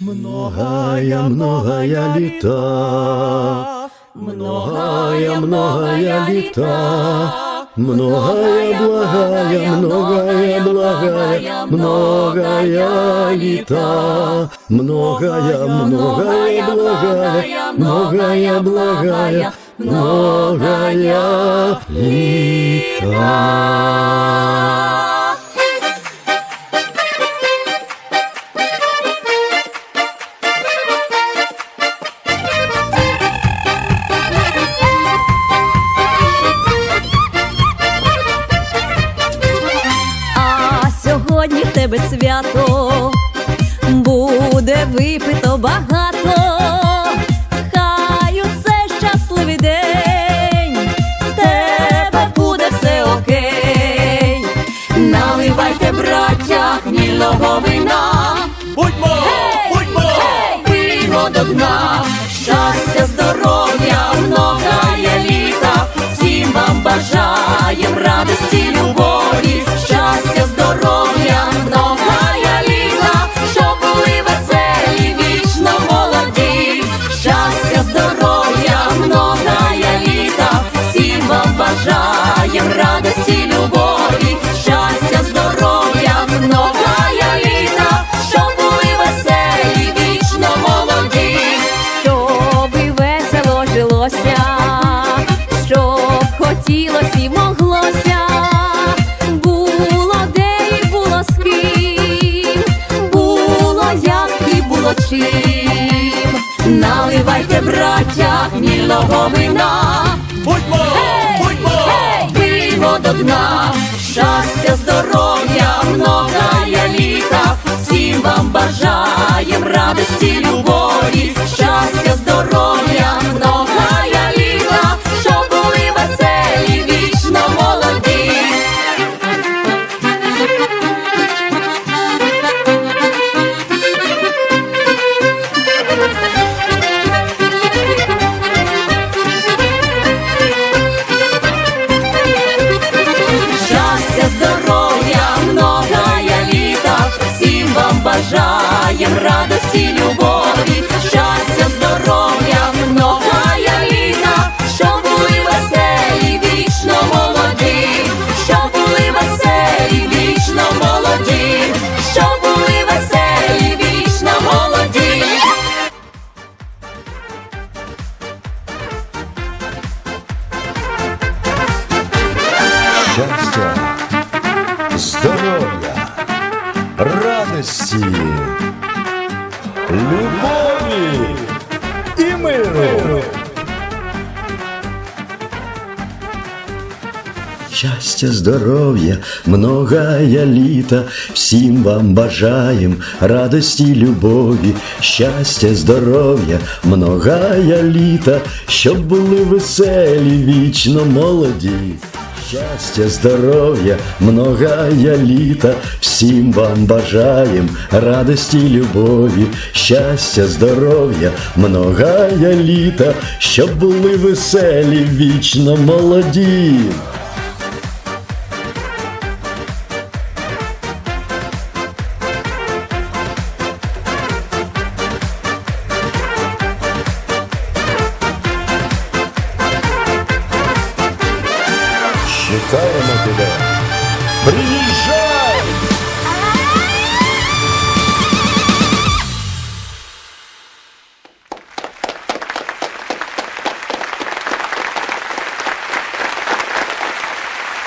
Многая, многая лета, многая, многая лета, многая благая, многая благая, многая лета, многая, многая благая, многая благая, многая лета. Тебе свято, буде випито багато, хай у цей щасливий день, в тебе буде все окей. Наливайте, браття, хмільного вина. Будьмо, Гей, будьмо, гей, пиймо до дна, щастя, здоров'я, многая літа, всім вам бажаєм хмільного вина. будьмо, будьмо, Пиймо до дна, щастя, здоров'я, многая літа, всім вам бажаєм радості, любові, бажаєм радості, любові, щастя, здоров'я, многая літа, щоб були веселі, вічно молоді, щоб були веселі, вічно молоді, щоб були веселі, вічно молоді. Щастя, здоров'я, радості, любові і миру. Щастя, здоров'я, многая літа, всім вам бажаєм радості, любові, щастя, здоров'я, многая літа, щоб були веселі, вічно молоді. Щастя, здоров'я, многая літа, всім вам бажаєм радості, любові, щастя, здоров'я, многая літа, щоб були веселі, вічно молоді. Чекаємо тебе. Приїжджай!